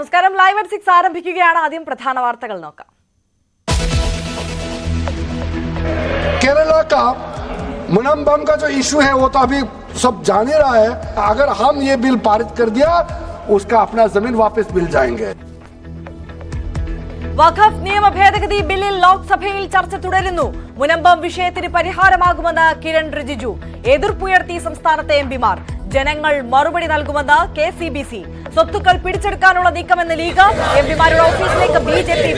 നമസ്കാരം live at six ആരംഭിക്കുകയാണ് ആദ്യം പ്രധാന വാർത്തകൾ നോക്കാം केरला का मुनम्बम का जो इशू है वो तो अभी सब जान ही रहा है अगर हम ये बिल पारित कर दिया उसका अपना जमीन वापस मिल जाएंगे വഖഫ് നിയമ ഭേദഗതി ബില്ലിൽ ലോക്സഭയിൽ ചർച്ച തുടരുന്നു മുനമ്പം വിഷയത്തിന് പരിഹാരമാകുമെന്ന് കിരൺ റിജിജു എതിർപ്പുയർത്തി സംസ്ഥാനത്തെ എംപിമാർ ജനങ്ങൾ മറുപടി നൽകുമെന്ന് കെ സി ബി സി. സ്വത്തുക്കൾ പിടിച്ചെടുക്കാനുള്ള നീക്കമെന്ന് ലീഗ് എം പിമാരുടെ ഓഫീസിലേക്ക് ബി ജെ പി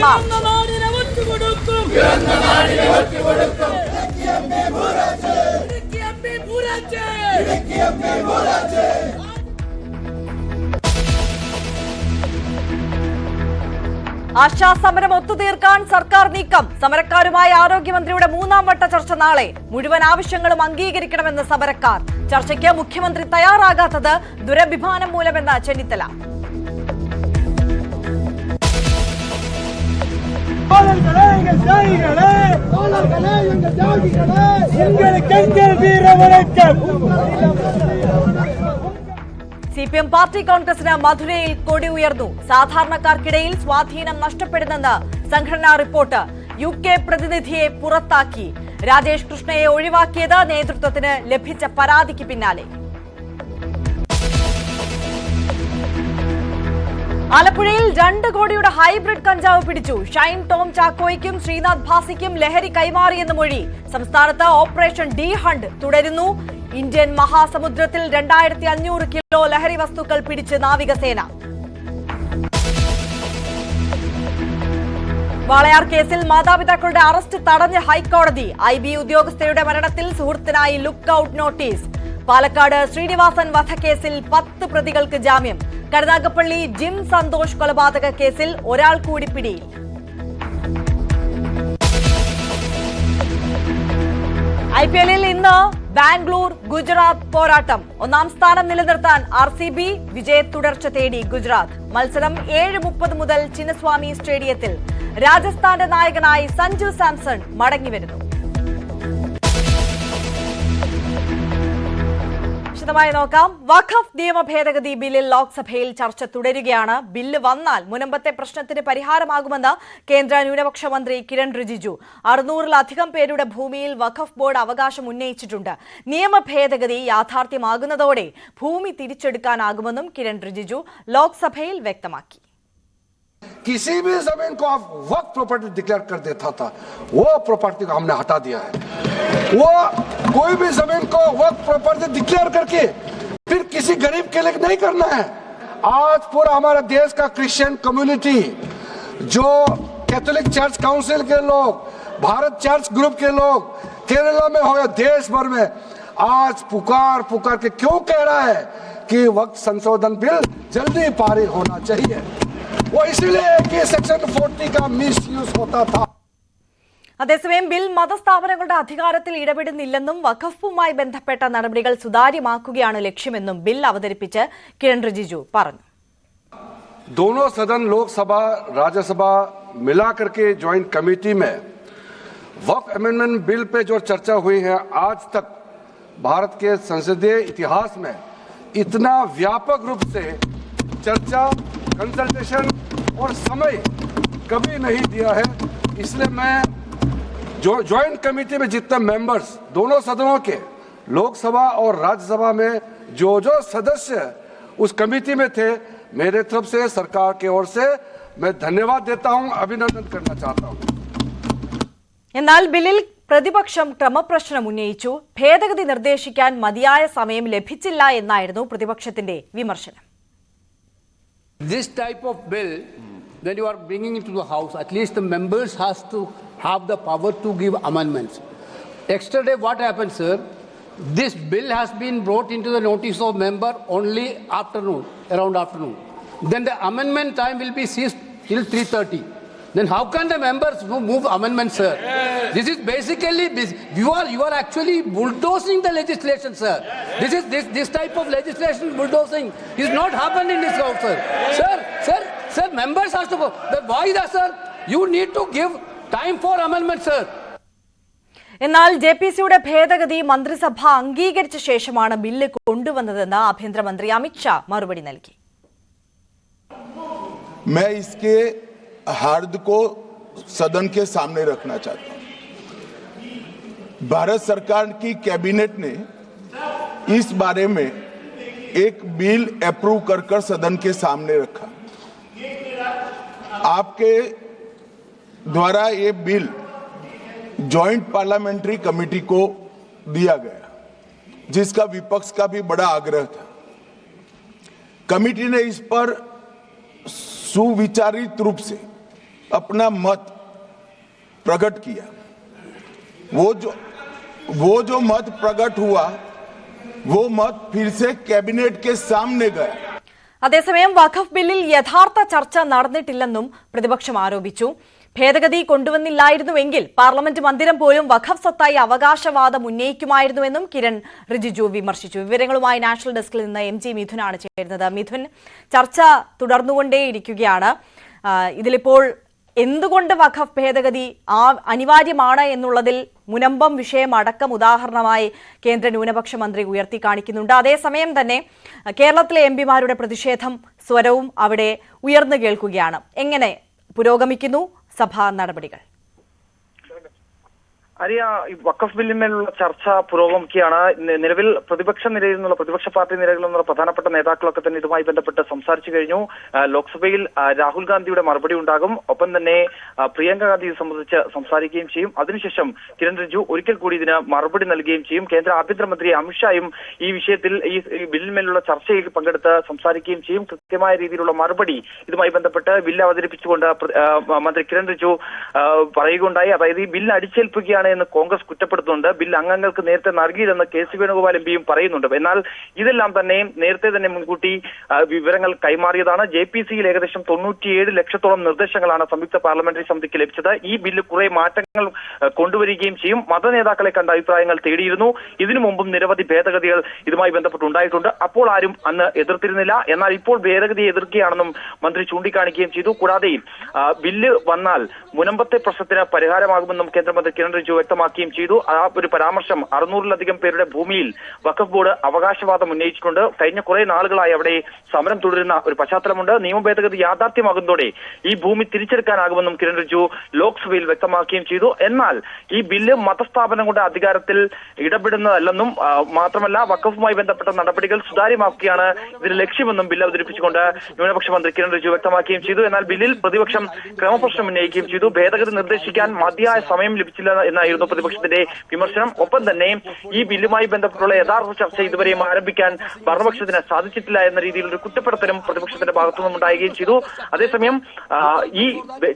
ആശാസമരം ഒത്തുതീർക്കാൻ സർക്കാർ നീക്കം സമരക്കാരുമായി ആരോഗ്യമന്ത്രിയുടെ മൂന്നാം വട്ട ചർച്ച നാളെ മുഴുവൻ ആവശ്യങ്ങളും അംഗീകരിക്കണമെന്ന് സമരക്കാർ ചർച്ചയ്ക്ക് മുഖ്യമന്ത്രി തയ്യാറാകാത്തത് ദുരഭിമാനം മൂലമെന്ന് ചെന്നിത്തല தோழர்களே C P M party കോൺഗ്രസിന് മധുരയിൽ കൊടി ഉയർന്നു. സാധാരണക്കാർക്കിടയിൽ സ്വാധീനം നഷ്ടപ്പെടുന്നെന്ന് സംഘടനാ റിപ്പോർട്ട് യു കെ പ്രതിനിധിയെ പുറത്താക്കി. രാജേഷ് കൃഷ്ണയെ ഒഴിവാക്കിയത് നേതൃത്വത്തിന് ലഭിച്ച പരാതിക്ക് പിന്നാലെ. ആലപ്പുഴയിൽ രണ്ട് കോടിയുടെ ഹൈബ്രിഡ് കഞ്ചാവ് പിടിച്ചു. ഷൈൻ ടോം ചാക്കോയ്ക്കും ശ്രീനാഥ് ഭാസിക്കും ലഹരി കൈമാറിയെന്ന് മൊഴി. സംസ്ഥാനത്ത് ഓപ്പറേഷൻ ഡി ഹണ്ട് തുടരുന്നു. ഇന്ത്യൻ മഹാസമുദ്രത്തിൽ രണ്ടായിരത്തി അഞ്ഞൂറ് കിലോ ലഹരി വസ്തുക്കൾ പിടിച്ച് നാവികസേന. വാളയാർ കേസിൽ മാതാപിതാക്കളുടെ അറസ്റ്റ് തടഞ്ഞ് ഹൈക്കോടതി ഐ ബി ഉദ്യോഗസ്ഥയുടെ മരണത്തിൽ സുഹൃത്തിനായി look out notice. Palakkad Sreenivasan വധക്കേസിൽ പത്ത് പ്രതികൾക്ക് ജാമ്യം. കരുനാഗപ്പള്ളി ജിം സന്തോഷ് കൊലപാതക കേസിൽ ഒരാൾ കൂടി പിടിയിൽ. ഐ പി എല്ലിൽ ഇന്ന് ബാംഗ്ലൂർ ഗുജറാത്ത് പോരാട്ടം. ഒന്നാം സ്ഥാനം നിലനിർത്താൻ ആർ സി ബി വിജയ തുടർച്ച തേടി ഗുജറാത്ത്. മത്സരം ഏഴ് മുപ്പത് മുതൽ ചിന്നസ്വാമി സ്റ്റേഡിയത്തിൽ. രാജസ്ഥാന്റെ നായകനായി സഞ്ജു സാംസൺ മടങ്ങിവരുന്നു വിശദമായി നോക്കാം. വഖഫ് നിയമ ഭേദഗതി ബില്ലിൽ ലോക്സഭയിൽ ചർച്ച തുടരുകയാണ്. ബില്ല് വന്നാൽ മുനമ്പത്തെ പ്രശ്നത്തിന് പരിഹാരമാകുമെന്ന് കേന്ദ്ര ന്യൂനപക്ഷ മന്ത്രി കിരൺ റിജിജു. അറുന്നൂറിലധികം പേരുടെ ഭൂമിയിൽ വഖഫ് ബോർഡ് അവകാശം ഉന്നയിച്ചിട്ടുണ്ട്. നിയമ ഭേദഗതി യാഥാർത്ഥ്യമാകുന്നതോടെ ഭൂമി തിരിച്ചെടുക്കാനാകുമെന്നും കിരൺ റിജിജു ലോക്സഭയിൽ വ്യക്തമാക്കി. किसी भी ज़मीन को आप वक्त प्रॉपर्टी डिक्लेयर कर देता था, वो प्रॉपर्टी को हमने हटा दिया है। वो कोई भी ज़मीन को वक्त प्रॉपर्टी डिक्लेयर करके फिर किसी गरीब के लिए नहीं करना है। आज पूरा हमारे देश का क्रिश्चियन कम्युनिटी जो कैथोलिक चर्च काउंसिल के लोग, भारत चर्च ग्रुप के लोग, केरला में हो या देश भर में, आज पुकार पुकार के क्यों कह रहा है कि वक्त संशोधन बिल जल्दी पारित होना चाहिए? वो इसलिए है कि सेक्शन 40 का मिस यूज होता था അതേസമയം ബിൽ മതസ്ഥാപനങ്ങളുടെ അധികാരത്തിൽ ഇടപെടുന്നില്ലെന്നും വഖഫുമായി ബന്ധപ്പെട്ട നടപടികൾ സുതാര്യമാക്കുകയാണ് ലക്ഷ്യമെന്നും ബിൽ അവതരിപ്പിച്ച് കിരൺ റിജിജു പറഞ്ഞു दोनों सदन लोकसभा राज्यसभा मिला करके ज्वाइंट कमेटी में वक्फ अमेंडमेंट बिल पे जो चर्चा हुई है आज तक भारत के संसदीय इतिहास में इतना व्यापक रूप से चर्चा कंसल्टेशन और समय कभी नहीं दिया है इसलिए मैं जो ज्वाइंट कमेटी में जितने मेंबर्स दोनों सदनों के लोकसभा और राज्यसभा में जो जो सदस्य उस कमेटी में थे मेरे तरफ से सरकार की ओर से मैं धन्यवाद देता हूं अभिनंदन करना चाहता हूं എന്നാൽ ബില്ലിൽ പ്രതിപക്ഷം ക്രമപ്രശ്നം ഉന്നയിച്ചു ഭേദഗതി നിർദ്ദേശിക്കാൻ മതിയായ സമയം ലഭിച്ചില്ല എന്നായിരുന്നു പ്രതിപക്ഷത്തിന്റെ വിമർശനം this type of bill when you are bringing it to the house at least the members has to have the power to give amendments. Yesterday what happened sir? This bill has been brought into the notice of member only afternoon around afternoon. Then the amendment time will be ceased till 3:30 then how can the members move amendments, sir? Yes. This is basically you are you are actually bulldozing the legislation, sir. Yes. This is this this type of legislation bulldozing is yes. not happened in this house, sir. Sir, sir, sir, members has to go. Then why that, sir? You need to give time for amendments, sir. എന്നാൽ J P സിയുടെ ഭേദഗതി മന്ത്രിസഭ അംഗീകരിച്ച ശേഷമാണ് bill കൊണ്ടുവന്നതെന്ന് ആഭ്യന്തരമന്ത്രി അമിത്ഷാ മറുപടി നൽകി हार्द को सदन के सामने रखना चाहता हूँ। भारत सरकार की कैबिनेट ने इस बारे में एक बिल अप्रूव कर कर सदन के सामने रखा। आपके द्वारा ये बिल जॉइंट पार्लियामेंट्री कमेटी को दिया गया, जिसका विपक्ष का भी बड़ा आग्रह था। कमेटी ने इस पर सुविचारित रूप से अपना मत प्रकट किया वो जो वो जो मत प्रकट हुआ वो मत फिर से कैबिनेट के सामने गया അതേസമയം വഖഫ് ബില്ലിൽ യഥാർത്ഥ ചർച്ച നടന്നിട്ടില്ലെന്നും പ്രതിപക്ഷം ആരോപിച്ചു ഭേദഗതി കൊണ്ടുവന്നില്ലായിരുന്നുവെങ്കിൽ പാർലമെന്റ് മന്ദിരം പോലും വഖഫ് സ്വത്തായി അവകാശവാദം ഉന്നയിക്കുമായിരുന്നുവെന്നും കിരൺ റിജിജു വിമർശിച്ചു വിവരങ്ങളുമായി നാഷണൽ ഡെസ്കിൽ നിന്ന് എം ജി മിഥുനാണ് ചേരുന്നത് മിഥുൻ ചർച്ച തുടർന്നുകൊണ്ടേയിരിക്കുകയാണ് ആ, ഇതിലിപ്പോൾ എന്തുകൊണ്ട് വഖഫ് ഭേദഗതി ആ അനിവാര്യമാണ് എന്നുള്ളതിൽ മുനമ്പം വിഷയം അടക്കം ഉദാഹരണമായി കേന്ദ്ര ന്യൂനപക്ഷ മന്ത്രി ഉയർത്തി കാണിക്കുന്നുണ്ട്. അതേസമയം തന്നെ കേരളത്തിലെ എം പിമാരുടെ പ്രതിഷേധം സ്വരവും അവിടെ ഉയർന്നു കേൾക്കുകയാണ്. എങ്ങനെ പുരോഗമിക്കുന്നു? സഭാ നടപടികൾ. ഈ വഖഫ് ബില്ലിന്മേലുള്ള ചർച്ച പുരോഗമിക്കുകയാണ്. നിലവിൽ പ്രതിപക്ഷ നിരയിൽ നിന്നുള്ള പ്രതിപക്ഷ പാർട്ടി നിരയിൽ നിന്നുള്ള പ്രധാനപ്പെട്ട നേതാക്കളൊക്കെ തന്നെ ഇതുമായി ബന്ധപ്പെട്ട് സംസാരിച്ചു കഴിഞ്ഞു. ലോക്സഭയിൽ രാഹുൽ ഗാന്ധിയുടെ മറുപടി ഉണ്ടാകും. ഒപ്പം തന്നെ പ്രിയങ്ക ഗാന്ധി ഇത് സംബന്ധിച്ച് സംസാരിക്കുകയും ചെയ്യും. അതിനുശേഷം കിരൺ റിജു ഒരിക്കൽ കൂടി ഇതിന് മറുപടി നൽകുകയും ചെയ്യും. കേന്ദ്ര ആഭ്യന്തരമന്ത്രി അമിത്ഷായും ഈ വിഷയത്തിൽ ഈ ബില്ലിന്മേലുള്ള ചർച്ചയിൽ പങ്കെടുത്ത് സംസാരിക്കുകയും ചെയ്യും. കൃത്യമായ രീതിയിലുള്ള മറുപടി ഇതുമായി ബന്ധപ്പെട്ട് ബില്ല് അവതരിപ്പിച്ചുകൊണ്ട് മന്ത്രി കിരൺ റിജു പറയുകയുണ്ടായി. അതായത് ഈ ബില്ല് അടിച്ചേൽപ്പിക്കുകയാണ് എന്ന് കോൺഗ്രസ് കുറ്റപ്പെടുത്തുന്നുണ്ട്. ബിൽ അംഗങ്ങൾക്ക് നേരത്തെ നൽകിയില്ലെന്ന് കെ സി വേണുഗോപാൽ എം പിയും പറയുന്നുണ്ട്. എന്നാൽ ഇതെല്ലാം തന്നെ നേരത്തെ തന്നെ മുൻകൂട്ടി വിവരങ്ങൾ കൈമാറിയതാണ്. ജെ പി സിയിൽ ഏകദേശം തൊണ്ണൂറ്റിയേഴ് ലക്ഷത്തോളം നിർദ്ദേശങ്ങളാണ് സംയുക്ത പാർലമെന്ററി സമിതിക്ക് ലഭിച്ചത്. ഈ ബില്ല് കുറെ മാറ്റങ്ങൾ കൊണ്ടുവരികയും ചെയ്യും. മതനേതാക്കളെ കണ്ട അഭിപ്രായങ്ങൾ തേടിയിരുന്നു. ഇതിനു മുമ്പും നിരവധി ഭേദഗതികൾ ഇതുമായി ബന്ധപ്പെട്ട് ഉണ്ടായിട്ടുണ്ട് അപ്പോൾ ആരും അന്ന് എതിർത്തിരുന്നില്ല. എന്നാൽ ഇപ്പോൾ ഭേദഗതി എതിർക്കുകയാണെന്നും മന്ത്രി ചൂണ്ടിക്കാണിക്കുകയും ചെയ്തു. കൂടാതെ ബില്ല് വന്നാൽ മുനമ്പത്തെ പ്രശ്നത്തിന് പരിഹാരമാകുമെന്നും കേന്ദ്രമന്ത്രി കിരൺ റിജു വ്യക്തമാക്കുകയും ചെയ്തു. ആ ഒരു പരാമർശം അറുന്നൂറിലധികം പേരുടെ ഭൂമിയിൽ വഖഫ് ബോർഡ് അവകാശവാദം ഉന്നയിച്ചിട്ടുണ്ട്. കഴിഞ്ഞ കുറെ നാളുകളായി അവിടെ സമരം തുടരുന്ന ഒരു പശ്ചാത്തലമുണ്ട്. നിയമ ഭേദഗതി യാഥാർത്ഥ്യമാകുന്നതോടെ ഈ ഭൂമി തിരിച്ചെടുക്കാനാകുമെന്നും കിരൺ റിജു ലോക്സഭയിൽ വ്യക്തമാക്കുകയും ചെയ്തു. എന്നാൽ ഈ ബില്ല് മതസ്ഥാപനങ്ങളുടെ അധികാരത്തിൽ ഇടപെടുന്നതല്ലെന്നും മാത്രമല്ല വഖഫുമായി ബന്ധപ്പെട്ട നടപടികൾ സുതാര്യമാക്കുകയാണ് ഇതിന് ലക്ഷ്യമെന്നും ബില്ല് അവതരിപ്പിച്ചുകൊണ്ട് ന്യൂനപക്ഷ മന്ത്രി കിരൺ റിജു വ്യക്തമാക്കുകയും ചെയ്തു. എന്നാൽ ബില്ലിൽ പ്രതിപക്ഷം ക്രമപ്രശ്നം ഉന്നയിക്കുകയും ചെയ്തു. ഭേദഗതി നിർദ്ദേശിക്കാൻ മതിയായ സമയം ലഭിച്ചില്ല എന്നായിരുന്നു പ്രതിപക്ഷത്തിന്റെ വിമർശനം. ഒപ്പം തന്നെ ഈ ബില്ലുമായി ബന്ധപ്പെട്ടുള്ള യഥാർത്ഥ ചർച്ച ഇതുവരെയും ആരംഭിക്കാൻ ഭരണപക്ഷത്തിന് സാധിച്ചിട്ടില്ല എന്ന രീതിയിൽ ഒരു കുറ്റപ്പെടുത്തലും പ്രതിപക്ഷത്തിന്റെ ഭാഗത്തുനിന്നും ഉണ്ടാകുകയും ചെയ്തു. അതേസമയം ഈ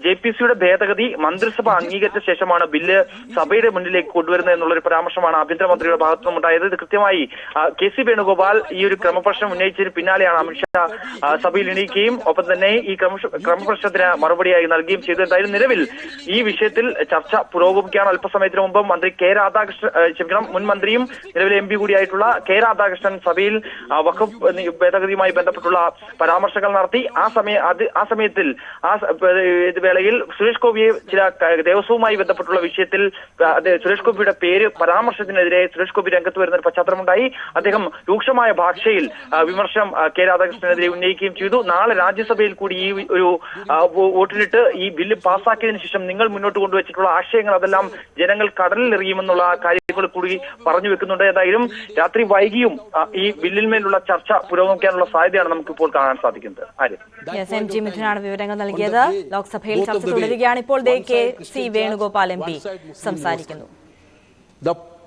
ജെ പി സിയുടെ ഭേദഗതി മന്ത്രിസഭ അംഗീകരിച്ച ശേഷമാണ് ബില്ല് സഭയുടെ മുന്നിലേക്ക് കൊണ്ടുവരുന്നത് എന്നുള്ളൊരു പരാമർശമാണ് ആഭ്യന്തരമന്ത്രിയുടെ ഭാഗത്തുനിന്നും ഉണ്ടായത് ഇത് കൃത്യമായി കെ സി വേണുഗോപാൽ ഈ ഒരു ക്രമപ്രശ്നം ഉന്നയിച്ചതിന് പിന്നാലെയാണ് അമിത്ഷാ സഭയിൽ എണീക്കുകയും ഒപ്പം തന്നെ ഈ ക്രമ- ക്രമപ്രശ്നത്തിന് മറുപടിയായി നൽകുകയും ചെയ്തു. എന്തായാലും നിലവിൽ ഈ വിഷയത്തിൽ ചർച്ച പുരോഗമിക്കുകയാണ് അല്പസമയത്തിന് മുമ്പ് മന്ത്രി കെ രാധാകൃഷ്ണൻ ക്ഷമിക്കണം മുൻ മന്ത്രിയും നിലവിലെ എം പി കൂടിയായിട്ടുള്ള കെ രാധാകൃഷ്ണൻ സഭയിൽ വഖഫ് ഭേദഗതിയുമായി ബന്ധപ്പെട്ടുള്ള പരാമർശങ്ങൾ നടത്തി. ആ സമയ അത് ആ സമയത്തിൽ ആ വേളയിൽ സുരേഷ് ഗോപിയെ ചില ദേവസ്വവുമായി ബന്ധപ്പെട്ടുള്ള വിഷയത്തിൽ സുരേഷ് ഗോപിയുടെ പേര് പരാമർശത്തിനെതിരെ സുരേഷ് ഗോപി രംഗത്ത് വരുന്ന ഒരു പശ്ചാത്തലമുണ്ടായി. അദ്ദേഹം രൂക്ഷമായ ഭാഷയിൽ വിമർശനം കെ രാധാകൃഷ്ണനെതിരെ ഉന്നയിക്കുകയും ചെയ്തു. നാളെ രാജ്യസഭയിൽ കൂടി ഈ ഒരു വോട്ടിനിട്ട് ഈ ബില്ല് പാസ്സാക്കിയതിനു ശേഷം നിങ്ങൾ മുന്നോട്ട് കൊണ്ടുവച്ചിട്ടുള്ള ആശയങ്ങൾ അതെല്ലാം ജനങ്ങൾ കടലിൽ എറിയുമെന്നുള്ള കാര്യങ്ങൾ കൂടി പറഞ്ഞു വെക്കുന്നുണ്ട് ഏതായാലും രാത്രി വൈകിയും ഈ ബില്ലിന്മേലുള്ള ചർച്ച പുരോഗമിക്കാനുള്ള സാധ്യതയാണ് നമുക്കിപ്പോൾ കാണാൻ സാധിക്കുന്നത് ആര്യ മിഥുനാണ് വിവരങ്ങൾ നൽകിയത് ലോക്സഭയിൽ ചർച്ച തുടരുകയാണ് ഇപ്പോൾ K C Venugopal M P സംസാരിക്കുന്നു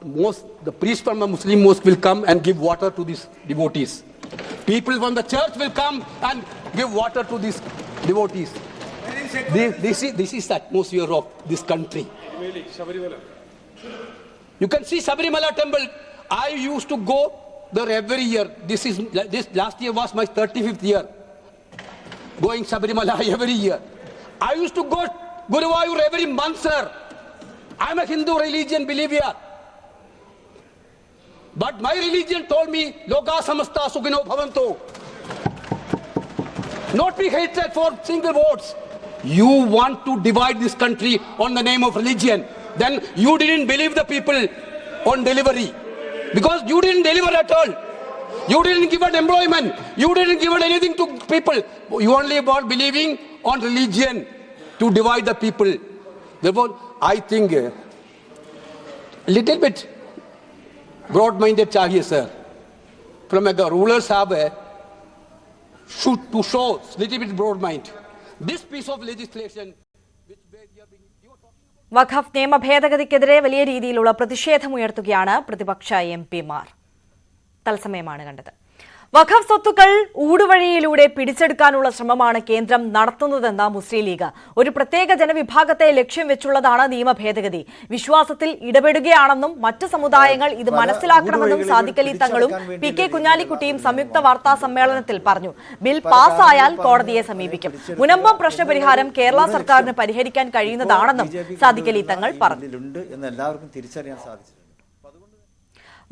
most the priest from the Muslim mosque will come and give water to these devotees. People from the church will come and give water to these devotees. This, this, is, this is the atmosphere of this country. You can see Sabarimala temple. I used to go there every year. This is this last year was my 35th year. Going Sabarimala every year. I used to go Guruvayur every month, sir. I'm a Hindu religion believer. But my religion told me, Loka Samasta Sugino Bhavanto. Not be hatred for single votes. You want to divide this country on the name of religion. Then you didn't believe the people on delivery. Because you didn't deliver at all. You didn't give an employment. You didn't give anything to people. You only about believing on religion to divide the people. Therefore, I think a little bit broad-minded chahiye, sir. From a rulers have hai, should to show little bit broad mind. Waqf നിയമ ഭേദഗതിക്കെതിരെ വലിയ രീതിയിലുള്ള പ്രതിഷേധമുയർത്തുകയാണ് പ്രതിപക്ഷ M പിമാർ. തത്സമയമാണ് കണ്ടത്. വഖഫ് സ്വത്തുക്കൾ ഊടുവഴിയിലൂടെ പിടിച്ചെടുക്കാനുള്ള ശ്രമമാണ് കേന്ദ്രം നടത്തുന്നതെന്ന മുസ്ലിം ലീഗ്. ഒരു പ്രത്യേക ജനവിഭാഗത്തെ ലക്ഷ്യം വെച്ചുള്ളതാണ് നിയമ ഭേദഗതി. വിശ്വാസത്തിൽ ഇടപെടുകയാണെന്നും മറ്റ് സമുദായങ്ങൾ ഇത് മനസ്സിലാക്കണമെന്നും സാദിഖലി തങ്ങളും പി കെ കുഞ്ഞാലിക്കുട്ടിയും സംയുക്ത വാർത്താ സമ്മേളനത്തിൽ പറഞ്ഞു. ബിൽ പാസ്സായാൽ കോടതിയെ സമീപിക്കും. മുനമ്പം പ്രശ്നപരിഹാരം കേരള സർക്കാരിന് പരിഹരിക്കാൻ കഴിയുന്നതാണെന്നും സാദിഖലി തങ്ങൾ പറഞ്ഞു.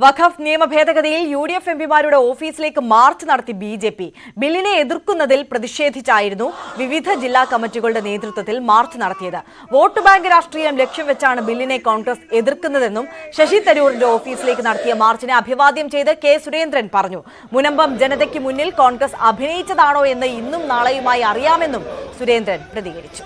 വഖഫ് നിയമ ഭേദഗതിയിൽ യു ഡി എഫ് എംപിമാരുടെ ഓഫീസിലേക്ക് മാർച്ച് നടത്തി ബി ജെ പി. ബില്ലിനെ എതിർക്കുന്നതിൽ പ്രതിഷേധിച്ചായിരുന്നു വിവിധ ജില്ലാ കമ്മിറ്റികളുടെ നേതൃത്വത്തിൽ മാർച്ച് നടത്തിയത്. വോട്ട് ബാങ്ക് രാഷ്ട്രീയം ലക്ഷ്യം വെച്ചാണ് ബില്ലിനെ കോൺഗ്രസ് എതിർക്കുന്നതെന്നും ശശി തരൂരിന്റെ ഓഫീസിലേക്ക് നടത്തിയ മാർച്ചിനെ അഭിവാദ്യം ചെയ്ത് കെ സുരേന്ദ്രൻ പറഞ്ഞു. മുനമ്പം ജനതയ്ക്ക് മുന്നിൽ കോൺഗ്രസ് അഭിനയിച്ചതാണോ എന്ന് ഇന്നും നാളെയുമായി അറിയാമെന്നും സുരേന്ദ്രൻ പ്രതികരിച്ചു.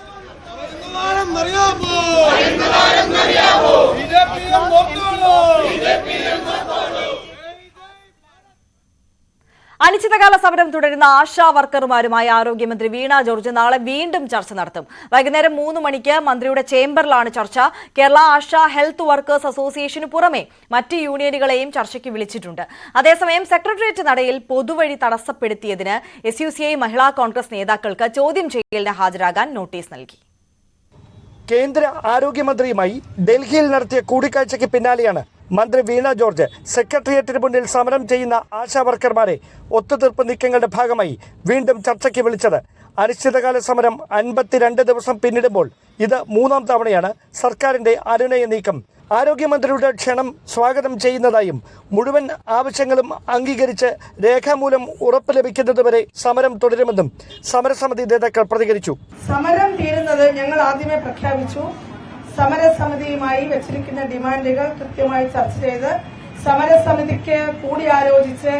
അനിശ്ചിതകാല സമരം തുടരുന്ന ആശാ വർക്കർമാരുമായി ആരോഗ്യമന്ത്രി വീണ ജോർജ് നാളെ വീണ്ടും ചർച്ച നടത്തും. വൈകുന്നേരം മൂന്ന് മണിക്ക് മന്ത്രിയുടെ ചേംബറിലാണ് ചർച്ച. കേരള ആശാ ഹെൽത്ത് വർക്കേഴ്സ് അസോസിയേഷന് പുറമെ മറ്റ് യൂണിയനുകളെയും ചർച്ചയ്ക്ക് വിളിച്ചിട്ടുണ്ട്. അതേസമയം സെക്രട്ടേറിയറ്റ് നടയിൽ പൊതുവഴി തടസ്സപ്പെടുത്തിയതിന് എസ് മഹിളാ കോൺഗ്രസ് നേതാക്കൾക്ക് ചോദ്യം ചെയ്യലിന് ഹാജരാകാൻ നോട്ടീസ് നൽകി. കേന്ദ്ര ആരോഗ്യമന്ത്രിയുമായി ഡൽഹിയിൽ നടത്തിയ കൂടിക്കാഴ്ചയ്ക്ക് പിന്നാലെയാണ് മന്ത്രി വീണ ജോർജ് സെക്രട്ടേറിയറ്റിന് മുന്നിൽ സമരം ചെയ്യുന്ന ആശാവർക്കർമാരെ ഒത്തുതീർപ്പ് നീക്കങ്ങളുടെ ഭാഗമായി വീണ്ടും ചർച്ചയ്ക്ക് വിളിച്ചത്. അനിശ്ചിതകാല സമരം അൻപത്തിരണ്ട് ദിവസം പിന്നിടുമ്പോൾ ഇത് മൂന്നാം തവണയാണ് സർക്കാരിന്റെ അനുനയ നീക്കം. ആരോഗ്യമന്ത്രിയുടെ ക്ഷണം സ്വാഗതം ചെയ്യുന്നതായും മുഴുവൻ ആവശ്യങ്ങളും അംഗീകരിച്ച് രേഖാമൂലം ഉറപ്പ് ലഭിക്കുന്നതുവരെ സമരം തുടരുമെന്നും സമരസമിതി നേതാക്കൾ പ്രതികരിച്ചു. സമരം തീരുന്നത് ഞങ്ങൾ ആദ്യമേ പ്രഖ്യാപിച്ചു. സമരസമിതിയുമായി വെച്ചിരിക്കുന്ന ഡിമാൻഡുകൾ കൃത്യമായി ചർച്ച ചെയ്ത് സമരസമിതിക്ക് കൂടിയാലോചിച്ച്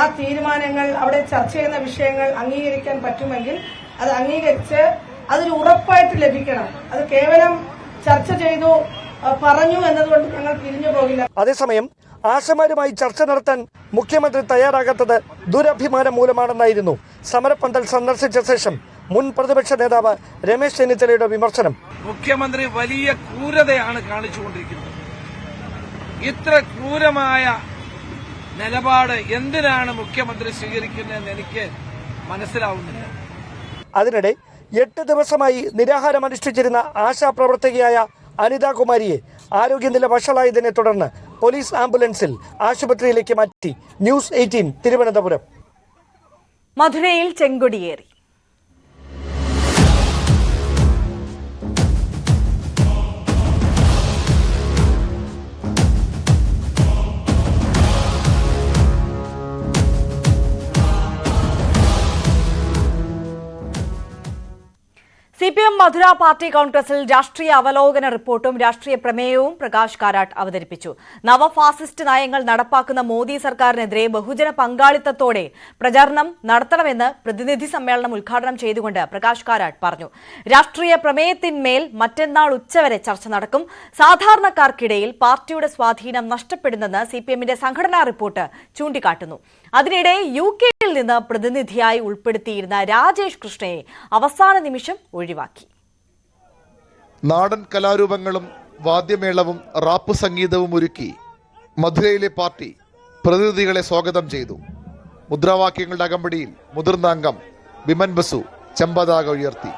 ആ തീരുമാനങ്ങൾ അവിടെ ചർച്ച ചെയ്യുന്ന വിഷയങ്ങൾ അംഗീകരിക്കാൻ പറ്റുമെങ്കിൽ അത് അംഗീകരിച്ച് അതൊരു ഉറപ്പായിട്ട് ലഭിക്കണം. അത് കേവലം ചർച്ച ചെയ്തു പറഞ്ഞു എന്നതുകൊണ്ട് ഞങ്ങൾ പിരിഞ്ഞു പോകില്ല. അതേസമയം ആശമാരുമായി ചർച്ച നടത്താൻ മുഖ്യമന്ത്രി തയ്യാറാകാത്തത് ദുരഭിമാനം മൂലമാണെന്നായിരുന്നു സമരപ്പന്തൽ സന്ദർശിച്ച ശേഷം മുൻ പ്രതിപക്ഷ നേതാവ് രമേശ് ചെന്നിത്തലയുടെ വിമർശനം. മുഖ്യമന്ത്രി വലിയ ക്രൂരതയാണ് കാണിച്ചുകൊണ്ടിരിക്കുന്നത്. ഇത്ര ക്രൂരമായ നിലപാട് എന്തിനാണ് മുഖ്യമന്ത്രി സ്വീകരിക്കുന്നതെന്ന് എനിക്ക് മനസ്സിലാവുന്നില്ല. അതിനിടെ എട്ട് ദിവസമായി നിരാഹാരം അനുഷ്ഠിച്ചിരുന്ന ആശാപ്രവർത്തകയായ അനിതാകുമാരിയെ ആരോഗ്യനില വഷളായതിനെ തുടർന്ന് പോലീസ് ആംബുലൻസിൽ ആശുപത്രിയിലേക്ക് മാറ്റി ന്യൂസ് എയ്റ്റീൻ തിരുവനന്തപുരം. മധുരയിൽ ചെങ്കൊടിയേറി. C P M Madurai party കോൺഗ്രസിൽ രാഷ്ട്രീയ അവലോകന റിപ്പോർട്ടും രാഷ്ട്രീയ പ്രമേയവും പ്രകാശ് കാരാട്ട് അവതരിപ്പിച്ചു. നവഫാസിസ്റ്റ് നയങ്ങൾ നടപ്പാക്കുന്ന മോദി സർക്കാരിനെതിരെ ബഹുജന പങ്കാളിത്തത്തോടെ പ്രചാരണം നടത്തണമെന്ന് പ്രതിനിധി സമ്മേളനം ഉദ്ഘാടനം ചെയ്തുകൊണ്ട് പ്രകാശ് കാരാട്ട് പറഞ്ഞു. രാഷ്ട്രീയ പ്രമേയത്തിന്മേൽ മറ്റന്നാൾ ഉച്ചവരെ ചർച്ച നടക്കും. സാധാരണക്കാർക്കിടയിൽ പാർട്ടിയുടെ സ്വാധീനം നഷ്ടപ്പെടുന്നെന്ന് സി പി എമ്മിന്റെ സംഘടനാ റിപ്പോർട്ട് ചൂണ്ടിക്കാട്ടുന്നു. അതിനിടെ യു കെയിൽ നിന്ന് പ്രതിനിധിയായി ഉൾപ്പെടുത്തിയിരുന്ന രാജേഷ് കൃഷ്ണയെ അവസാന നിമിഷം ഒഴിവാക്കി. നാടൻ കലാരൂപങ്ങളും വാദ്യമേളവും റാപ്പ് സംഗീതവും ഒരുക്കി മധുരയിലെ പാർട്ടി പ്രതിനിധികളെ സ്വാഗതം ചെയ്തു. മുദ്രാവാക്യങ്ങളുടെ അകമ്പടിയിൽ മുതിർന്ന അംഗം ബിമൻ ബസു ചെമ്പതാക ഉയർത്തി.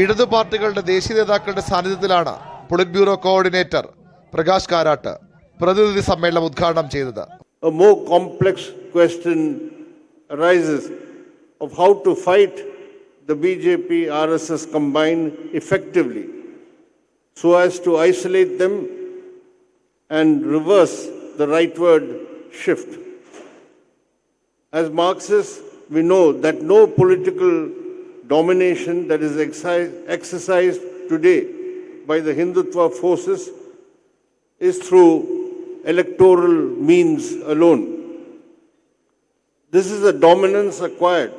ഇടതു പാർട്ടികളുടെ ദേശീയ നേതാക്കളുടെ സാന്നിധ്യത്തിലാണ് polit bureau coordinator Prakash Karat പ്രതിനിധി സമ്മേളനം ഉദ്ഘാടനം ചെയ്തത് a more complex question arises of how to fight the BJP RSS combined effectively so as to isolate them and reverse the rightward shift. As Marxists, we know that no political domination that is exi- exercised today by the Hindutva forces is through electoral means alone. This is a dominance acquired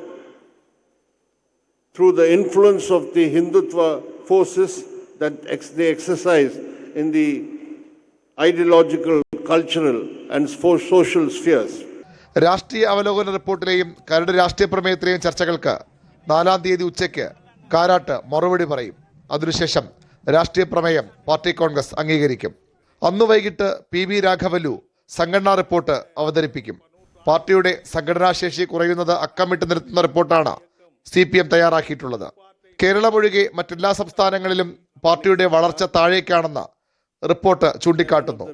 through the influence of the Hindutva forces that ex- they exercise in the ideological, cultural, and spo- social spheres. രാഷ്ട്രീയ അവലോകന റിപ്പോർട്ടിലെയും കരട് രാഷ്ട്രീയ പ്രമേയത്തിലെയും ചർച്ചകൾക്ക് നാലാം തീയതി ഉച്ചയ്ക്ക് കാരാട്ട് മറുപടി പറയും. അതിനുശേഷം രാഷ്ട്രീയ പ്രമേയം പാർട്ടി കോൺഗ്രസ് അംഗീകരിക്കും. അന്ന് വൈകിട്ട് പി വി രാഘവലു സംഘടനാ റിപ്പോർട്ട് അവതരിപ്പിക്കും. പാർട്ടിയുടെ സംഘടനാശേഷി കുറയുന്നത് അക്കമിട്ട് നിർത്തുന്ന റിപ്പോർട്ടാണ് സി പി എം തയ്യാറാക്കിയിട്ടുള്ളത്. കേരളമൊഴികെ മറ്റെല്ലാ സംസ്ഥാനങ്ങളിലും പാർട്ടിയുടെ വളർച്ച താഴേക്കാണെന്ന് റിപ്പോർട്ട് ചൂണ്ടിക്കാട്ടുന്നു.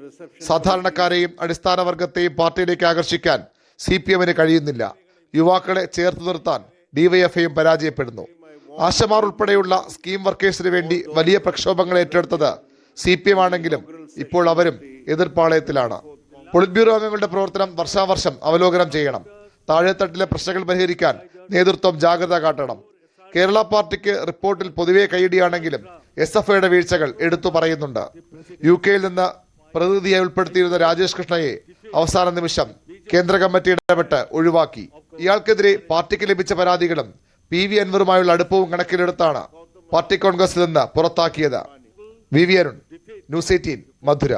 സാധാരണക്കാരെയും അടിസ്ഥാന വർഗത്തെയും പാർട്ടിയിലേക്ക് ആകർഷിക്കാൻ സി പി എമ്മിന് കഴിയുന്നില്ല. യുവാക്കളെ ചേർത്ത് നിർത്താൻ ഡിവൈഎഫ്ഐയും പരാജയപ്പെടുന്നു. ആശമാർ ഉൾപ്പെടെയുള്ള സ്കീം വർക്കേഴ്സിന് വേണ്ടി വലിയ പ്രക്ഷോഭങ്ങൾ ഏറ്റെടുത്തത് സി പി എം ആണെങ്കിലും ഇപ്പോൾ അവരും എതിർപ്പാളയത്തിലാണ്. പൊളിറ്റ് ബ്യൂറോ അംഗങ്ങളുടെ പ്രവർത്തനം വർഷാവർഷം അവലോകനം ചെയ്യണം. താഴെത്തട്ടിലെ പ്രശ്നങ്ങൾ പരിഹരിക്കാൻ നേതൃത്വം ജാഗ്രത കാട്ടണം. കേരള പാർട്ടിക്ക് റിപ്പോർട്ടിൽ പൊതുവെ കൈയടിയാണെങ്കിലും എസ് എഫ് ഐയുടെ വീഴ്ചകൾ എടുത്തു പറയുന്നുണ്ട്. യു കെയിൽ നിന്ന് പ്രതിനിധിയെ ഉൾപ്പെടുത്തിയിരുന്ന രാജേഷ് കൃഷ്ണയെ അവസാന നിമിഷം കേന്ദ്ര കമ്മിറ്റി ഇടപെട്ട് ഒഴിവാക്കി ഇയാൾക്കെതിരെ പാർട്ടിക്ക് ലഭിച്ച പരാതികളും പി വി അൻവറുമായുള്ള അടുപ്പവും കണക്കിലെടുത്താണ് പാർട്ടി കോൺഗ്രസിൽ നിന്ന് പുറത്താക്കിയത് V V Arun news eighteen Madurai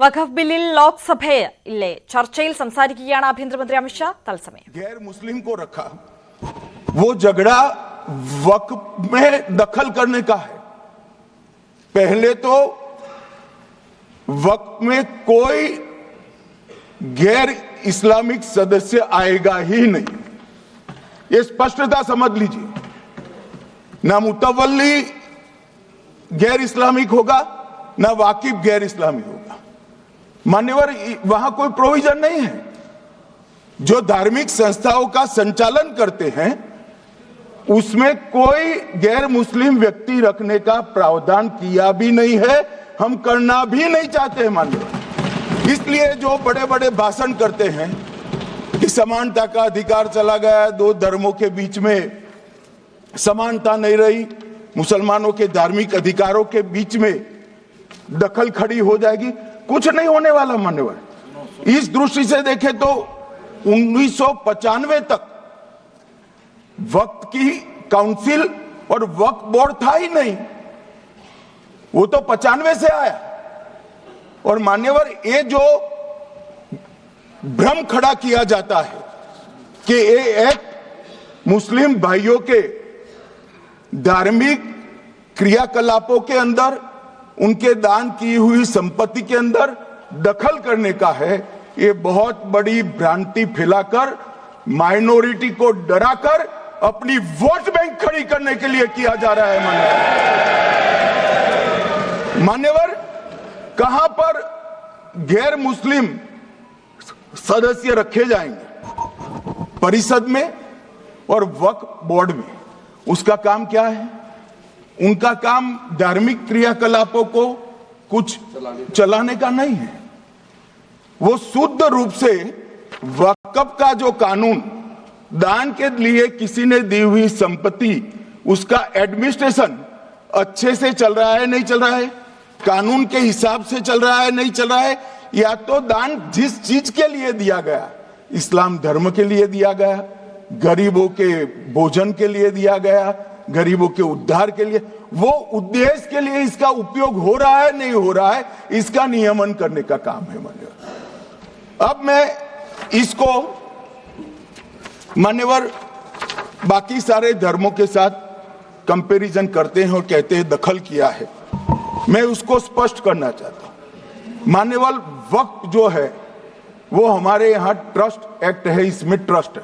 വഖഫ് ബില്ലിൽ ലോക്സഭയിലെ ചർച്ചയിൽ സംസാരിക്കുകയാണ് ആഭ്യന്തരമന്ത്രി അമിത്ഷാ തത്സമയം गैर मुस्लिम को रखा वो झगड़ा वक्त में दखल करने का है पहले तो वक्त में कोई गैर इस्लामिक सदस्य आएगा ही नहीं। ये स्पष्टता समझ लीजिए। ना मुतवली गैर इस्लामिक होगा, ना वाकिफ गैर इस्लामी होगा। मान्यवर, वहाँ कोई प्रोविज़न नहीं है। जो धार्मिक संस्थाओं का संचालन करते हैं, उसमें कोई गैर मुस्लिम व्यक्ति रखने का प्रावधान किया भी नहीं है, हम करना भी नहीं चाहते हैं मान्यवर। इसलिए जो बड़े बड़े भाषण करते हैं, कि समानता का अधिकार चला गया दो धर्मों के बीच में समानता नहीं रही, मुसलमानों के धार्मिक अधिकारों के बीच में दखल खड़ी हो जाएगी, कुछ नहीं होने वाला मान्यवर। इस दृष्टि से देखें तो उन्नीस तक वक्त की काउंसिल और वक्त बोर्ड था ही नहीं। वो तो पचानवे से आया। और मान्यवर, ये जो भ्रम खड़ा किया जाता है कि ये एक्ट मुस्लिम भाइयों के धार्मिक क्रियाकलापों के अंदर, उनके दान की हुई संपत्ति के अंदर दखल करने का है, ये बहुत बड़ी भ्रांति फैलाकर, माइनॉरिटी को डराकर अपनी वोट बैंक खड़ी करने के लिए किया जा रहा है, मान्यवर। मान्यवर कहाँ पर गैर मुस्लिम सदस्य रखे जाएँगे? परिषद में और वक्फ बोर्ड में। उसका काम क्या है? उनका काम धार्मिक क्रियाकलापों को कुछ चलाने का नहीं है। वो शुद्ध रूप से वकफ का जो कानून दान के लिए किसी ने दी हुई संपत्ति, उसका एडमिनिस्ट्रेशन अच्छे से चल रहा है, नहीं चल रहा है? कानून के हिसाब से चल रहा है, नहीं चल रहा है, या तो दान जिस चीज़ के लिए दिया गया, इस्लाम धर्म के लिए दिया गया, गरीबों के भोजन के लिए दिया गया, गरीबों के उद्धार के लिए, वो उद्देश्य के लिए इसका उपयोग हो रहा है, नहीं हो रहा है, इसका नियमन करने का काम है, मान्यवर। अब मैं इसको, मान्यवर, बाकी सारे धर्मों के साथ कंपैरिजन करते हैं और कहते हैं दखल किया है। मैं उसको स्पष्ट करना चाहता हूँ। मान्यवर वक्त जो है, वो हमारे यहाँ ट्रस्ट एक्ट है, इसमें ट्रस्ट है।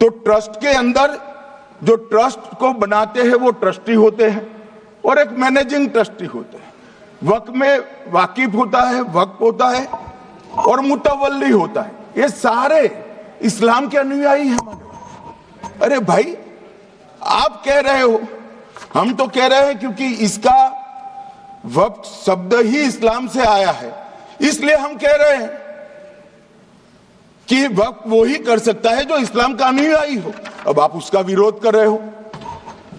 तो ट्रस्ट के अंदर जो ट्रस्ट को बनाते हैं, वो ट्रस्टी होते हैं और एक मैनेजिंग ट्रस्टी होते हैं। वक्त में वाकिफ होता है, वक्त होता है और मुतवली होता है। ये सारे इस्लाम के अनुयायी हैं अरे भाई, आप कह रहे हो हम तो कह रहे हैं क्योंकि इसका वक्त शब्द ही इस्लाम से आया है। इसलिए हम कह रहे हैं कि वक्त वो ही कर सकता है जो इस्लाम का अनुयायी हो। अब आप उसका विरोध कर रहे हो।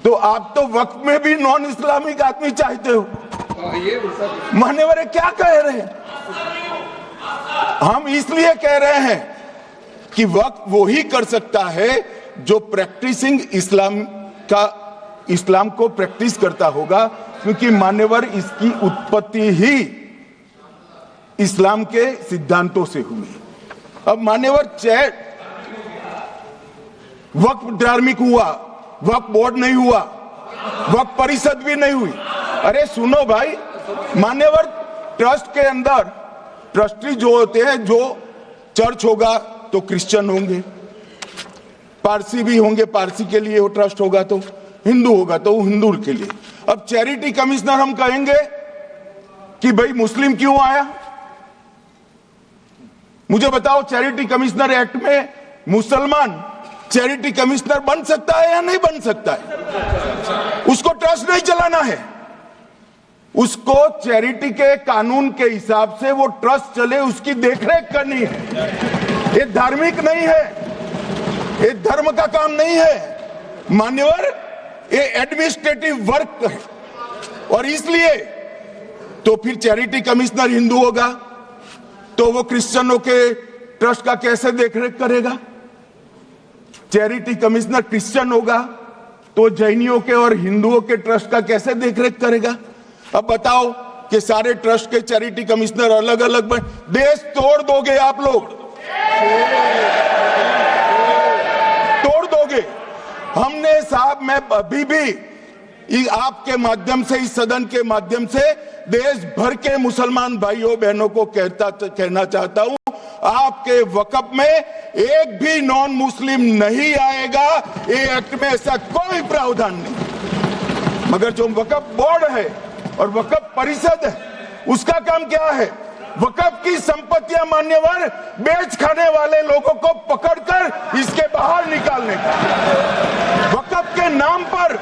तो आप तो वक्त में भी नॉन इस्लामिक आदमी चाहते हो। मान्यवर क्या कह रहे हैं? हम इसलिए कह रहे हैं कि वक्त वो ही कर सकता है जो प्रैक्टिसिंग इस्लाम का इस्लाम को प्रैक्टिस करता होगा, क्योंकि मान्यवर इसकी उत्पत्ति ही इस्लाम के सिद्धांतों से हुई। अब मान्यवर चैट वक्त धार्मिक हुआ वक्त बोर्ड नहीं हुआ वक्त परिषद भी नहीं हुई। अरे सुनो भाई, मान्यवर ट्रस्ट के अंदर, ट्रस्टी जो होते हैं, जो चर्च होगा तो क्रिश्चियन होंगे, पारसी भी होंगे, पारसी के लिए वो ट्रस्ट होगा तो। हिंदू होगा तो वो हिंदू के लिए। अब चैरिटी कमिश्नर हम कहेंगे कि भाई मुस्लिम क्यों आया? मुझे बताओ, चैरिटी कमिश्नर एक्ट में मुसलमान चैरिटी कमिश्नर बन सकता है या नहीं बन सकता है? उसको ट्रस्ट नहीं चलाना है। उसको चैरिटी के कानून के हिसाब से वो ट्रस्ट चले, उसकी देखरेख करनी है। ये धार्मिक नहीं है। ये धर्म का काम नहीं है। मान्यवर ये एडमिनिस्ट्रेटिव वर्क है। और इसलिए तो फिर चैरिटी कमिश्नर हिंदू होगा तो वो क्रिश्चियनों के ट्रस्ट का कैसे देखरेख करेगा? चैरिटी कमिश्नर क्रिश्चियन होगा तो जैनियों के और हिंदुओं के ट्रस्ट का कैसे देखरेख करेगा? अब बताओ कि सारे ट्रस्ट के चैरिटी कमिश्नर अलग अलग बन, देश तोड़ दोगे आप लोग? तोड़ दोगे। हमने साहब, मैं अभी भी आपके माध्यम से, इस सदन के माध्यम से देश भर के मुसलमान भाइयों, बहनों को कहता, कहना चाहता हूँ, आपके वकफ में एक भी नॉन मुस्लिम नहीं आएगा, ये एक्ट में ऐसा कोई प्रावधान नहीं। मगर जो वकफ बोर्ड है और वकफ परिषद है, उसका काम क्या है? वकफ की संपत्तियाँ मान्यवर बेच खाने वाले लोगों को पकड़कर इसके बाहर निकालने का। वकफ के नाम पर,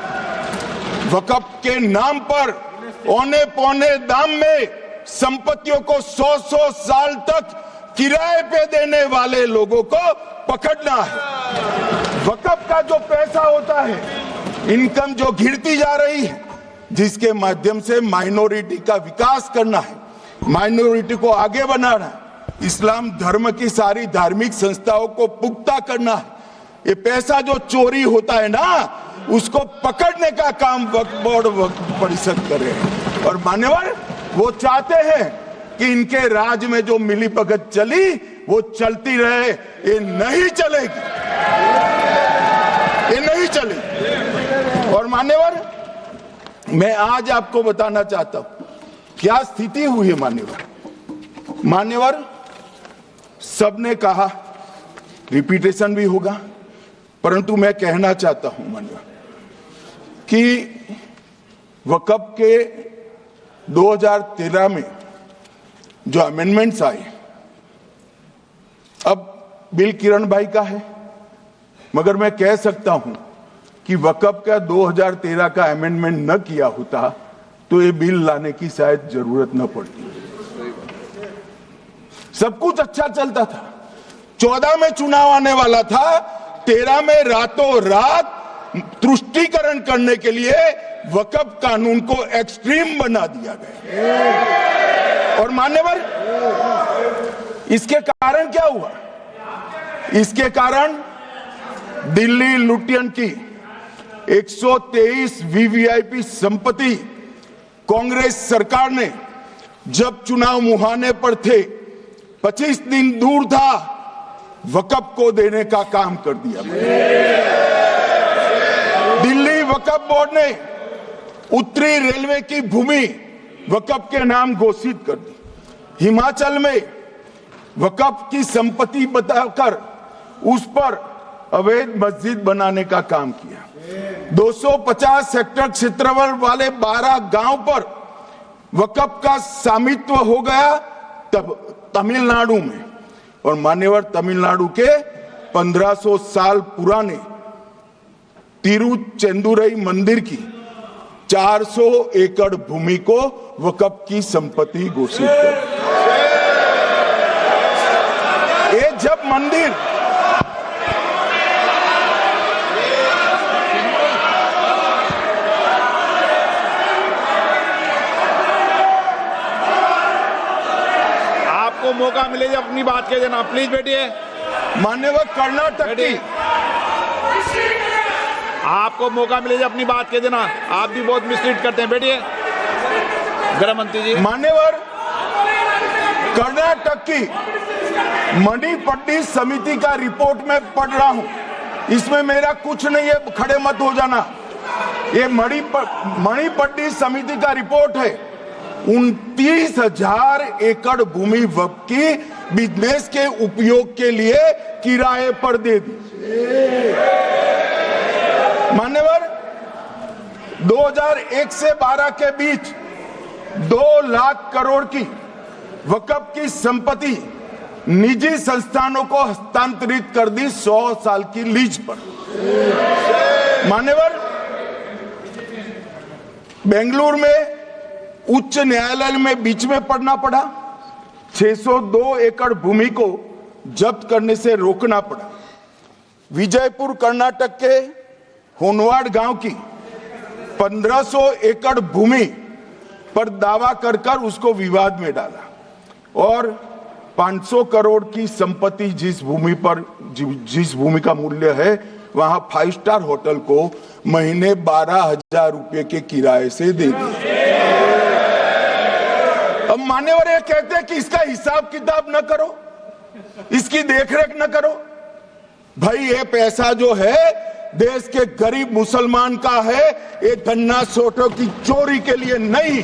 वकफ के नाम पर औने पौने दाम में संपत्तियों को सौ सौ साल तक किराए पे देने वाले लोगों को पकड़ना है। वकफ का जो पैसा होता है, इनकम जो घिरती जा रही है, जिसके माध्यम से माइनॉरिटी का विकास करना है माइनॉरिटी को आगे बढ़ाना है इस्लाम धर्म की सारी धार्मिक संस्थाओं को पुख्ता करना है ये पैसा जो चोरी होता है ना, उसको पकड़ने का काम वक्त बोर्ड वक्त परिषद करे और मान्यवर, वो चाहते हैं कि इनके राज में जो मिली भगत चली, वो चलती रहे, ये नहीं चलेगी। ये नहीं चलेगी। और मान्यवर, मैं आज आपको बताना चाहता हूँ क्या स्थिति हुई है मान्यवर? मान्यवर, सबने कहा रिपीटेशन भी होगा, परंतु मैं कहना चाहता हूँ मान्यवर, कि वकफ के 2013 में जो अमेंडमेंट्स आए, अब बिल किरण भाई का है, मगर मैं कह सकता हूँ कि वकफ का 2013 का अमेंडमेंट न किया होता तो ये बिल लाने की शायद ज़रूरत न पड़ती। सब कुछ अच्छा चलता था। चौदह में चुनाव आने वाला था, तेरह में रातों रात तुष्टिकरण करने के लिए वकफ कानून को एक्सट्रीम बना दिया गया। और मान्यवर, इसके कारण क्या हुआ? इसके कारण दिल्ली लुटियन की 123 वीवीआईपी संपत्ति कांग्रेस सरकार ने जब चुनाव मुहाने पर थे 25 दिन दूर था वकफ को देने का काम कर दिया। दिल्ली वकफ बोर्ड ने उत्तरी रेलवे की भूमि वकफ के नाम घोषित कर दी। हिमाचल में वकफ की संपत्ति बताकर उस पर अवैध मस्जिद बनाने का काम किया। 250 हेक्टेयर क्षेत्रफल वाले 12 गाँव पर वकफ का स्वामित्व हो गया तब तमिलनाडु में। और मान्यवर तमिलनाडु के 1500 साल पुराने तिरुचेंदुरई मंदिर की 400 एकड़ भूमि को वकफ की संपत्ति घोषित कर। ये जब मंदिर आपको मौका मिले जब अपनी बात कह देना प्लीज़ बैठिए। मान्यवर कर्नाटक की आपको मौका मिले जब अपनी बात कह देना आप भी बहुत मिसलीड करते हैं। बैठिए। गृह मंत्री जी। मान्यवर कर्नाटक की मणिपट्टी समिति का रिपोर्ट में पढ़ रहा हूँ। इसमें मेरा कुछ नहीं है खड़े मत हो जाना। ये मणिपट्टी समिति का रिपोर्ट है। उनतीस हज़ार एकड़ भूमि वक्त की बिज़नेस के उपयोग के लिए किराए पर दे दी। मान्यवर 2001 से 12 के बीच दो लाख करोड़ की वकफ की संपत्ति निजी संस्थानों को हस्तांतरित कर दी 100 साल की लीज पर। मान्यवर, बेंगलुरु में उच्च न्यायालय में बीच में पड़ना पड़ा। 602 एकड़ भूमि को जब्त करने से रोकना पड़ा। विजयपुर, कर्नाटक के होनवाड़ गाँव की 1500 एकड़ भूमि पर दावा कर कर उसको विवाद में डाला और 500 करोड़ की संपत्ति जिस भूमि पर जिस भूमि का मूल्य है, वहाँ फाइव स्टार होटल को महीने बारह हज़ार रुपए के किराए से दे दिया अब मान्यवर ये कहते हैं कि इसका हिसाब किताब न करो इसकी देखरेख न करो भाई ये पैसा जो है देश के गरीब मुसलमान का है ये गन्ना सोटो की चोरी के लिए नहीं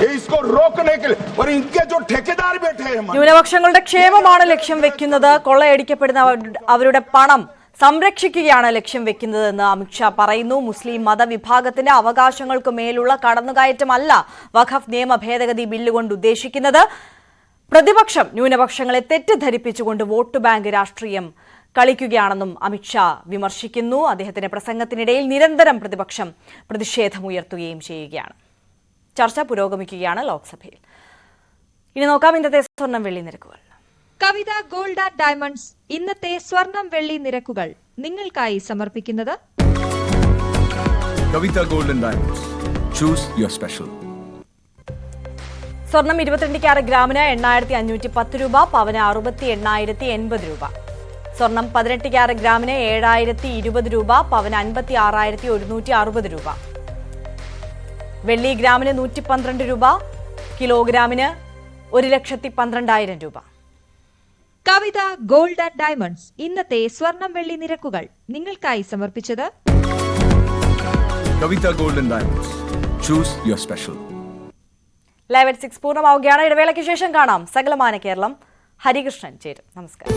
ये इसको रोकने के लिए और इनके जो ठेकेदार बैठे हैं हमारे ന്യൂനപക്ഷങ്ങളുടെ ക്ഷേമമാണ് ലക്ഷ്യം വെക്കുന്നത് കൊള്ളയടിക്കപ്പെടുന്ന അവരുടെ- അവരുടെ പണം സംരക്ഷിക്കുകയാണ് ലക്ഷ്യം വെക്കുന്നതെന്ന് അമിത്ഷാ പറയുന്നു. മുസ്ലിം മതവിഭാഗത്തിന്റെ അവകാശങ്ങൾക്ക് മേലുള്ള കടന്നുകയറ്റമല്ല വഖഫ് നിയമ ഭേദഗതി ബില്ല് കൊണ്ട് ഉദ്ദേശിക്കുന്നത്. പ്രതിപക്ഷം ന്യൂനപക്ഷങ്ങളെ തെറ്റിദ്ധരിപ്പിച്ചുകൊണ്ട് വോട്ട് ബാങ്ക് രാഷ്ട്രീയം കളിക്കുകയാണെന്നും അമിത്ഷാ വിമർശിക്കുന്നു. അദ്ദേഹത്തിന്റെ പ്രസംഗത്തിനിടയിൽ നിരന്തരം പ്രതിപക്ഷം പ്രതിഷേധമുയർത്തുകയും ചെയ്യുകയാണ്. ചർച്ച പുരോഗമിക്കുകയാണ് ലോക്സഭയിൽ. ഇനി നോക്കാം ഇന്നത്തെ സ്വർണം വെള്ളി നിരക്കുകൾ. കവിത ഗോൾഡ് ആൻഡ് ഡയമണ്ട്സ് ഇന്നത്തെ സ്വർണം വെള്ളി നിരക്കുകൾ നിങ്ങൾക്കായി സമർപ്പിക്കുന്നത് Kavitha diamonds. Choose your special സ്വർണം ഇരുപത്തിരണ്ട് ക്യാരറ്റ് ഗ്രാമിന് എണ്ണായിരത്തി അഞ്ഞൂറ്റി പത്ത് രൂപ പവന് അറുപത്തി എണ്ണായിരത്തി എൺപത് രൂപ. സ്വർണം പതിനെട്ട് ക്യാരറ്റ് ഗ്രാമിന് ഏഴായിരത്തി ഇരുപത് രൂപ പവന് അൻപത്തി ആറായിരത്തി ഒരുന്നൂറ്റി അറുപത് രൂപ. വെള്ളി ഗ്രാമിന് നൂറ്റി പന്ത്രണ്ട് രൂപ കിലോഗ്രാമിന് ഒരു ലക്ഷത്തി പന്ത്രണ്ടായിരം രൂപ. കവിത ഗോൾഡ് ആൻഡ് ഡയമണ്ട്സ് ഇന്നത്തെ സ്വർണം വെള്ളി നിരക്കുകൾ. നിങ്ങൾക്കായി സമർപ്പിച്ചത് Kavitha gold and diamonds. Choose your special live at six പൂർണമാവുകയാണ്. ഇടവേളയ്ക്ക് ശേഷം കാണാം സകലമാന കേരളം. ഹരികൃഷ്ണൻ ചേരും. നമസ്കാരം.